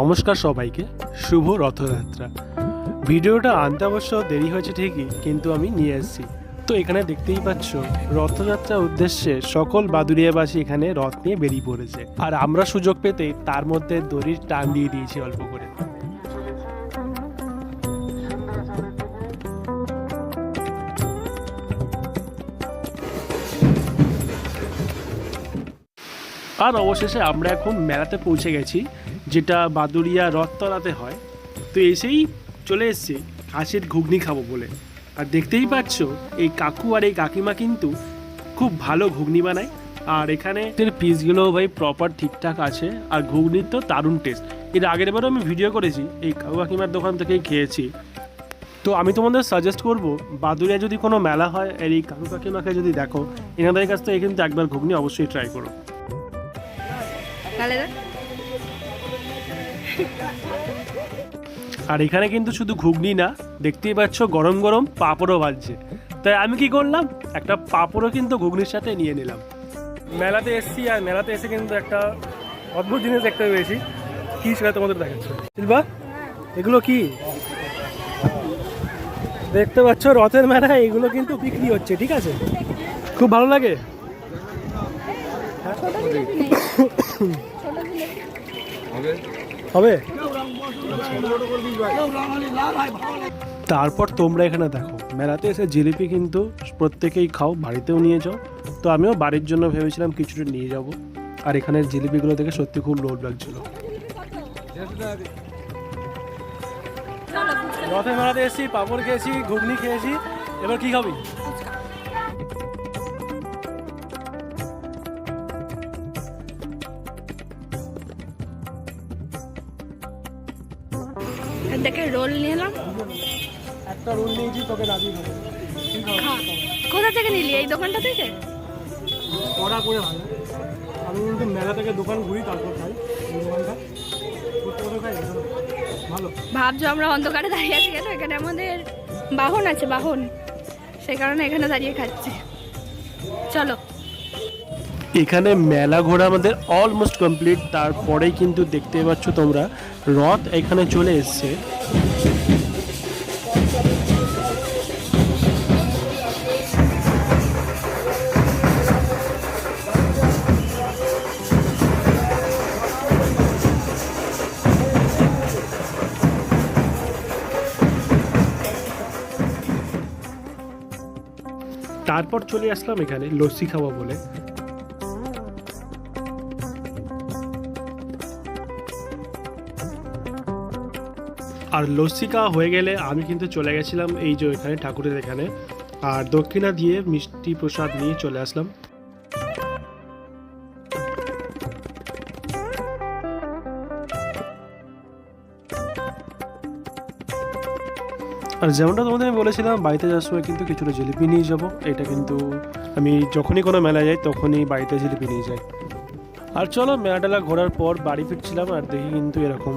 নমস্কার সবাইকে, শুভ রথযাত্রা। ভিডিওটা আনতে অবশ্য দেরি হয়েছে ঠিকই, কিন্তু আমি নিয়ে এসেছি। তো এখানে দেখতেই পাচ্ছ, রথযাত্রার উদ্দেশ্যে সকল বাদুরিয়াবাসী এখানে রথ নিয়ে বেরিয়ে পড়েছে। আর আমরা সুযোগ পেতে তার মধ্যে দড়ির টান দিয়ে দিয়েছি অল্প করে। আর অবশেষে আমরা এখন মেলাতে পৌঁছে গেছি। যেটা বাদুরিয়া রথতলাতে হয়, তো এসেই চলে এসছে হাঁসের ঘুগনি খাব বলে। আর দেখতেই পাচ্ছ, এই কাকু আর এই কাকিমা কিন্তু খুব ভালো ঘুগনি বানায়। আর এখানে এর পিসগুলো ভাই প্রপার ঠিকঠাক আছে, আর ঘুগনির তো দারুণ টেস্ট এর আগের বারও আমি ভিডিও করেছি, এই কাকু কাকিমার দোকান থেকেই খেয়েছি। তো আমি তোমাদের সাজেস্ট করব বাদুরিয়া যদি কোনো মেলা হয়, আর এই কাকু কাকিমাকে যদি দেখো, এনাদের কাছ থেকে কিন্তু একবার ঘুগনি অবশ্যই ট্রাই করো। আর এখানে কিন্তু শুধু ঘুগনি না দেখতেই পাচ্ছ গরম গরম পাঁপড়ও ভাজছে। তাই আমি কি করলাম? একটা পাঁপড়ও কিন্তু ঘুগনির সাথে নিয়ে নিলাম। মেলাতে এসছি আর মেলাতে এসে কিন্তু একটা অদ্ভুত জিনিস দেখতে পেয়েছি। কি সেটা তোমাদের দেখাচ্ছে। শিল্পা এগুলো কি? দেখতে পাচ্ছ রথের মেলায় এগুলো কিন্তু বিক্রি হচ্ছে ঠিক আছে? খুব ভালো লাগে? হবে? তারপর তোমরা এখানে দেখো মেলাতে এসে জিলিপি কিন্তু প্রত্যেকেই খাও বাড়িতেও নিয়ে যাও। তো আমিও বাড়ির জন্য ভেবেছিলাম কিছুটা নিয়ে যাব। আর এখানের জিলিপিগুলো দেখে সত্যি খুব লোড লাগছিল। রথে মেলাতে এসেছি পাপড় খেয়েছি ঘুগনি খেয়েছি। এবার কি খাবি? দেখে রোল নিয়ে এলাম। একটা রোল নিয়েছি তোকে দাবি খাব কোথা থেকে নিলি? এই দোকানটা থেকে? কড়া করে ভালো। আমি কিন্তু মেলা থেকে দোকান ঘুরি তারপর খাই। এই দোকানটা। ভালো। ভাবছ আমরা অন্ধকারে দাঁড়িয়ে আছি কেন? এখানে আমাদের বাহন আছে বাহন। সেই কারণে এখানে দাঁড়িয়ে খাচ্ছি। চলো। এখানে মেলা ঘোরা আমাদের অলমোস্ট কমপ্লিট তারপরেই কিন্তু দেখতে পাচ্ছ তোমরা, রথ এখানে চলে এসছে। তারপর চলে আসলাম এখানে লস্যি খাওয়া বলে। আর লস্যি খাওয়া হয়ে গেলে আমি কিন্তু চলে গেছিলাম এই যে এখানে, ঠাকুরের এখানে। আর দক্ষিণা দিয়ে মিষ্টি প্রসাদ নিয়ে চলে আসলাম। আর যেমনটা তোমাদের আমি বলেছিলাম, বাড়িতে যাওয়ার সময় কিন্তু কিছুটা জিলিপি নিয়ে যাব। এটা কিন্তু আমি যখনই কোনো মেলায় যাই, তখনই বাড়িতে জিলিপি নিয়ে যাই। আর চলো মেলাডেলা ঘোরার পর বাড়ি ফিরছিলাম আর দেখি কিন্তু এরকম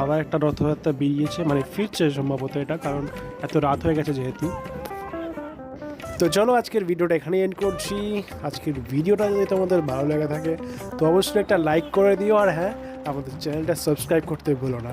আবার একটা রথযাত্রা বেরিয়েছে। মানে ফিরছে সম্ভবত এটা, কারণ এত রাত হয়ে গেছে যেহেতু। তো চলো, আজকের ভিডিওটা এখানেই এন্ড করছি। আজকের ভিডিওটা যদি তোমাদের ভালো লেগে থাকে, তো অবশ্যই একটা লাইক করে দিও। আর হ্যাঁ আমাদের চ্যানেলটা সাবস্ক্রাইব করতে ভুলো না।